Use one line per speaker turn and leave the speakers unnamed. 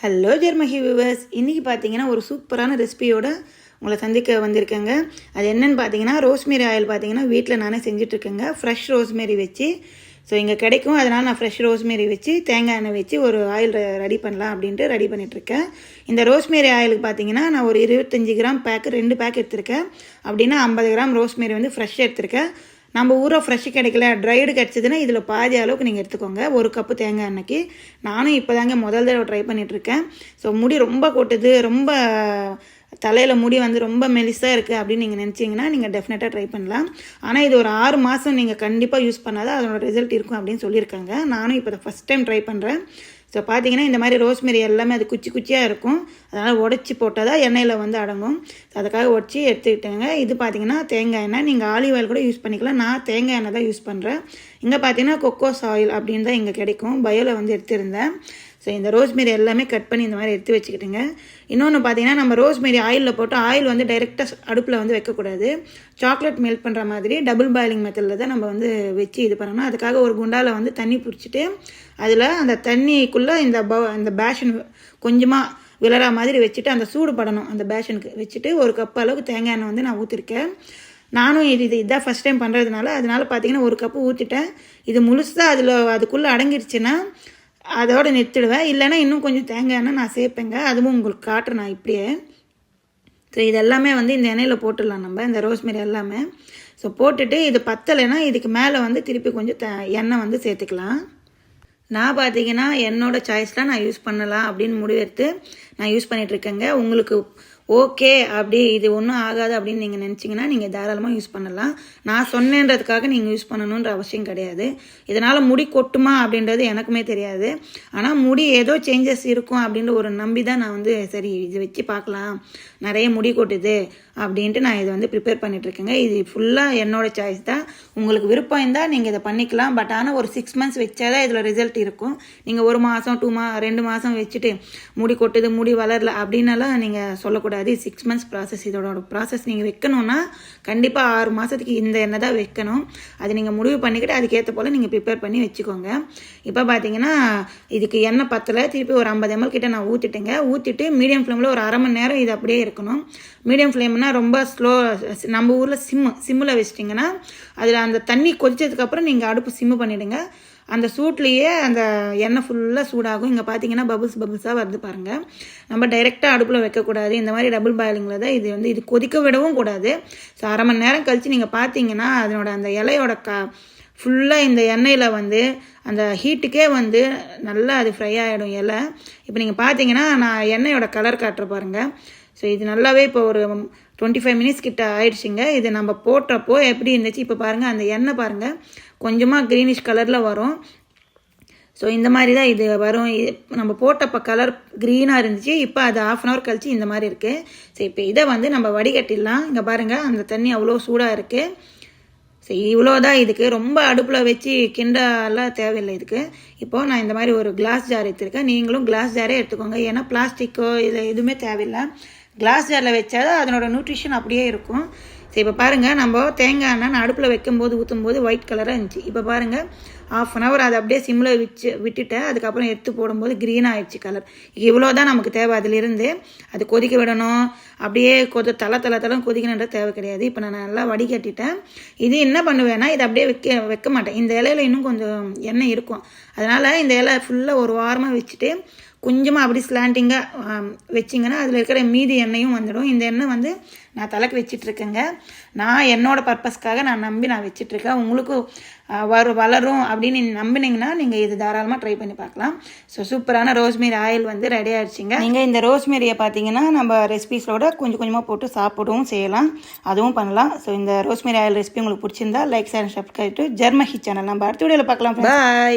Hello ஜெர்மஹி viewers இன்றைக்கி பார்த்தீங்கன்னா ஒரு சூப்பரான ரெசிபியோட உங்களை சந்திக்க வந்திருக்கேங்க. அது என்னென்னு பார்த்தீங்கன்னா ரோஸ்மேரி ஆயில் பார்த்தீங்கன்னா வீட்டில் நானே செஞ்சிட்ருக்கேங்க. ஃப்ரெஷ் ரோஸ்மேரி வச்சு. ஸோ இங்கே கிடைக்கும். அதனால் நான் ஃப்ரெஷ் ரோஸ்மேரி வச்சு தேங்காய் எண்ணெய் வச்சு ஒரு ஆயில் ரெடி பண்ணலாம் அப்படின்ட்டு ரெடி பண்ணிகிட்ருக்கேன் இந்த ரோஸ்மேரி ஆயிலுக்கு பார்த்தீங்கன்னா நான் ஒரு இருபத்தஞ்சி கிராம் பேக்கு ரெண்டு பேக் எடுத்திருக்கேன். அப்படின்னா ஐம்பது கிராம் ரோஸ்மேரி வந்து ஃப்ரெஷ் எடுத்திருக்கேன். நம்ம ஊரை ஃப்ரெஷ்ஷு கிடைக்கல ட்ரைடு கிடச்சிதுன்னா இதில் பாதி அளவுக்கு நீங்கள் எடுத்துக்கோங்க. ஒரு கப்பு தேங்காய் அன்னைக்கு. நானும் இப்போ தாங்க முதல் தடவை ட்ரை பண்ணிகிட்ருக்கேன் ஸோ முடி ரொம்ப கொட்டுது ரொம்ப தலையில் முடி வந்து ரொம்ப மெலிசாக இருக்குது அப்படின்னு நீங்கள் நினச்சிங்கன்னா நீங்கள் டெஃபினட்டாக ட்ரை பண்ணலாம். ஆனால் இது ஒரு ஆறு மாதம் நீங்கள் கண்டிப்பாக யூஸ் பண்ணாதான் அதனோட ரிசல்ட் இருக்கும் அப்படின்னு சொல்லியிருக்காங்க. நானும் இப்போ ஃபஸ்ட் டைம் ட்ரை பண்ணுறேன் ஸோ பார்த்தீங்கன்னா இந்த மாதிரி ரோஸ்மெரி எல்லாமே அது குச்சி குச்சியாக இருக்கும். அதனால் உடச்சி போட்டால் தான் எண்ணெயில் வந்து அடங்கும். அதுக்காக உடச்சி எடுத்துக்கிட்டேங்க. இது பார்த்தீங்கன்னா தேங்காய் எண்ணெய். நீங்கள் ஆலிவ் ஆயில் கூட யூஸ் பண்ணிக்கலாம். நான் தேங்காய் எண்ணெய் தான் யூஸ் பண்ணுறேன் இங்கே பார்த்தீங்கன்னா கொக்கோஸ் ஆயில் அப்படின்னு தான் இங்கே கிடைக்கும். பயோவில் வந்து எடுத்திருந்தேன். ஸோ இந்த ரோஸ்மெரி எல்லாமே கட் பண்ணி இந்த மாதிரி எடுத்து வச்சுக்கிட்டுங்க. இன்னொன்று பார்த்தீங்கன்னா நம்ம ரோஸ்மெரி ஆயிலில் போட்டு ஆயில் வந்து டைரெக்டாக அடுப்பில் வந்து வைக்கக்கூடாது. சாக்லேட் மெல்ட் பண்ணுற மாதிரி டபுள் பாயிலிங் மெத்தடில் தான் நம்ம வந்து வச்சு இது பண்ணணும். அதுக்காக ஒரு குண்டாவில் வந்து தண்ணி பிடிச்சிட்டு அதில் அந்த தண்ணிக்குள்ளே இந்த ப அந்த பேஷன் கொஞ்சமாக விளரா மாதிரி வச்சுட்டு அந்த சூடு படணும். அந்த பேஷனுக்கு வச்சுட்டு ஒரு கப் அளவுக்கு தேங்காய் எண்ணெய் வந்து நான் ஊற்றிருக்கேன் நானும் இது இது இதான் ஃபஸ்ட் டைம் பண்ணுறதுனால அதனால் பார்த்தீங்கன்னா ஒரு கப்பு ஊற்றிட்டேன் இது முழுசாக அதில் அதுக்குள்ளே அடங்கிடுச்சுன்னா அதோடு நிறுத்திடுவேன். இல்லைன்னா இன்னும் கொஞ்சம் தேங்காய் எண்ணெய் நான் சேர்ப்பேங்க. அதுவும் உங்களுக்கு காட்டுறேன் நான் இப்படியே. ஸோ இது எல்லாமே வந்து இந்த எண்ணெயில் போட்டுடலாம் நம்ம இந்த ரோஸ்மெரி எல்லாமே. ஸோ போட்டுட்டு இது பத்தலைன்னா இதுக்கு மேலே வந்து திருப்பி கொஞ்சம் த எண்ணெய் வந்து சேர்த்துக்கலாம். நான் பார்த்தீங்கன்னா என்னோடய சாய்ஸ்லாம் நான் யூஸ் பண்ணலாம் அப்படின்னு முடிவெடுத்து நான் யூஸ் பண்ணிகிட்ருக்கேங்க உங்களுக்கு ஓகே அப்படி இது ஒன்றும் ஆகாது அப்படின்னு நீங்கள் நினச்சிங்கன்னா நீங்கள் தாராளமாக யூஸ் பண்ணலாம். நான் சொன்னேன்றதுக்காக நீங்கள் யூஸ் பண்ணணுன்ற அவசியம் கிடையாது. இதனால் முடி கொட்டுமா அப்படின்றது எனக்குமே தெரியாது. ஆனால் முடி ஏதோ சேஞ்சஸ் இருக்கும் அப்படின்ற ஒரு நம்பி தான் நான் வந்து சரி இது வச்சு பார்க்கலாம். நிறைய முடி கொட்டுது அப்படின்ட்டு நான் இதை வந்து ப்ரிப்பேர் பண்ணிகிட்ருக்கேங்க இது ஃபுல்லாக என்னோட சாய்ஸ் தான். உங்களுக்கு விருப்பம் இருந்தால் நீங்கள் இதை பண்ணிக்கலாம். பட் ஆனால் ஒரு சிக்ஸ் மந்த்ஸ் வச்சா தான் இதில் ரிசல்ட் இருக்கும். நீங்கள் ஒரு மாதம் டூ மா ரெண்டு மாதம் வச்சுட்டு முடி கொட்டுது முடி வளரல அப்படின்னலாம் நீங்கள் சொல்லக்கூடாது. சிக்ஸ் மந்த்ஸ் ப்ராசஸ் இதோட ப்ராசஸ் நீங்கள் வைக்கணும்னா கண்டிப்பாக ஆறு மாதத்துக்கு இந்த எண்ணெய் தான் வைக்கணும். அது நீங்கள் முடிவு பண்ணிக்கிட்டு அதுக்கேற்ற போல் நீங்கள் ப்ரிப்பேர் பண்ணி வச்சுக்கோங்க. இப்போ பார்த்தீங்கன்னா இதுக்கு எண்ணெய் பத்தில். திருப்பி ஒரு ஐம்பது எம்எல் கிட்ட நான் ஊற்றிட்டேங்க ஊற்றிட்டு மீடியம் ஃப்ளேமில் ஒரு அரை மணி நேரம் இது அப்படியே இருக்கணும். மீடியம் ஃப்ளேம்னா ரொம்ப ஸ்லோ நம்ம ஊரில் சிம்மு சிம்மில் வச்சிட்டிங்கன்னா அதில் அந்த தண்ணி கொதிச்சதுக்கப்புறம் நீங்கள் அடுப்பு சிம்மு பண்ணிவிடுங்க அந்த சூட்லேயே அந்த எண்ணெய் ஃபுல்லாக சூடாகும். இங்கே பார்த்தீங்கன்னா பபுள்ஸ் பபுள்ஸாக வருது பாருங்கள் நம்ம டைரெக்டாக அடுப்பில் வைக்கக்கூடாது. இந்த மாதிரி டபுள் பாயிலிங்கில் தான் இது வந்து இது கொதிக்க விடவும் கூடாது. ஸோ அரை மணி நேரம் கழித்து நீங்கள் பார்த்தீங்கன்னா அதனோட அந்த இலையோட க ஃபுல்லாக இந்த எண்ணெயில் வந்து அந்த ஹீட்டுக்கே வந்து நல்லா அது ஃப்ரை ஆகிடும் இலை. இப்போ நீங்கள் பார்த்தீங்கன்னா நான் எண்ணெயோட கலர் காட்டுற பாருங்கள் ஸோ இது நல்லாவே இப்போ ஒரு டுவெண்ட்டி ஃபைவ் மினிட்ஸ் கிட்ட ஆயிடுச்சுங்க. இது நம்ம போட்டப்போ எப்படி இருந்துச்சு? இப்போ பாருங்கள் அந்த எண்ணெய் பாருங்கள் கொஞ்சமாக க்ரீனிஷ் கலரில் வரும். ஸோ இந்த மாதிரி தான் இது வரும். நம்ம போட்டப்போ கலர் க்ரீனாக இருந்துச்சு. இப்போ அது ஆஃப் அன் ஹவர் கழிச்சு இந்த மாதிரி இருக்குது ஸோ இப்போ இதை வந்து நம்ம வடிகட்டிடலாம். இங்கே பாருங்கள் அந்த தண்ணி அவ்வளோ சூடாக இருக்குது ஸோ இவ்வளோ தான் இதுக்கு. ரொம்ப அடுப்பில் வச்சு கிண்டெல்லாம் தேவையில்லை இதுக்கு. இப்போது நான் இந்த மாதிரி ஒரு கிளாஸ் ஜார் எடுத்துருக்கேன். நீங்களும் கிளாஸ் ஜாரே எடுத்துக்கோங்க. ஏன்னா பிளாஸ்டிக்கோ இல்லை எதுவுமே தேவையில்லை. கிளாஸ் ஜாரில் வச்சாதான் அதனோட நியூட்ரிஷன் அப்படியே இருக்கும். சரி இப்போ பாருங்கள் நம்ம தேங்காய் எண்ணெய் நான் அடுப்பில் வைக்கும்போது ஊற்றும்போது ஒயிட் கலராக இருந்துச்சு. இப்போ பாருங்கள் ஆஃப் அன் ஹவர் அதை அப்படியே சிம்மில் வச்சு விட்டுட்டேன் அதுக்கப்புறம் எடுத்து போடும்போது க்ரீன் ஆயிடுச்சு கலர் இவ்வளோ தான் நமக்கு தேவை. அதிலிருந்து அது கொதிக்க விடணும். அப்படியே கொத தலை தலை தலை கொதிக்கணுன்ற தேவை கிடையாது. இப்போ நான் நல்லா வடிகட்டிட்டேன். இது என்ன பண்ணுவேன்னா இதை அப்படியே வைக்க வைக்க மாட்டேன். இந்த இலையில இன்னும் கொஞ்சம் எண்ணெய் இருக்கும். அதனால் இந்த இலை ஃபுல்லாக ஒரு வாரமாக வச்சுட்டு கொஞ்சமாக அப்படி ஸ்லாண்டிங்காக வச்சிங்கன்னா அதில் இருக்கிற மீதி எண்ணெயும் வந்துடும். இந்த எண்ணெய் வந்து நான் தலைக்கு வச்சிட்ருக்கேங்க நான் என்னோட பர்பஸ்க்காக நான் நம்பி நான் வச்சிட்ருக்கேன் உங்களுக்கு வரும் வளரும் அப்படின்னு நம்பினீங்கன்னா நீங்கள் இது தாராளமாக ட்ரை பண்ணி பார்க்கலாம். ஸோ சூப்பரான ரோஸ்மேரி ஆயில் வந்து ரெடி ஆகிடுச்சிங்க நீங்கள் இந்த ரோஸ்மேரியை பார்த்தீங்கன்னா நம்ம ரெசிபீஸோட கொஞ்சம் கொஞ்சமாக போட்டு சாப்பிடவும் செய்யலாம். அதுவும் பண்ணலாம். ஸோ இந்த ரோஸ்மேரி ஆயில் ரெசிபி உங்களுக்கு பிடிச்சிருந்தா லைக் ஷேர் சப்ஸ்கிரைப் டு ஜெர்மஹி சேனல் நம்ம அடுத்த வீடியோவில் பார்க்கலாம் பாய்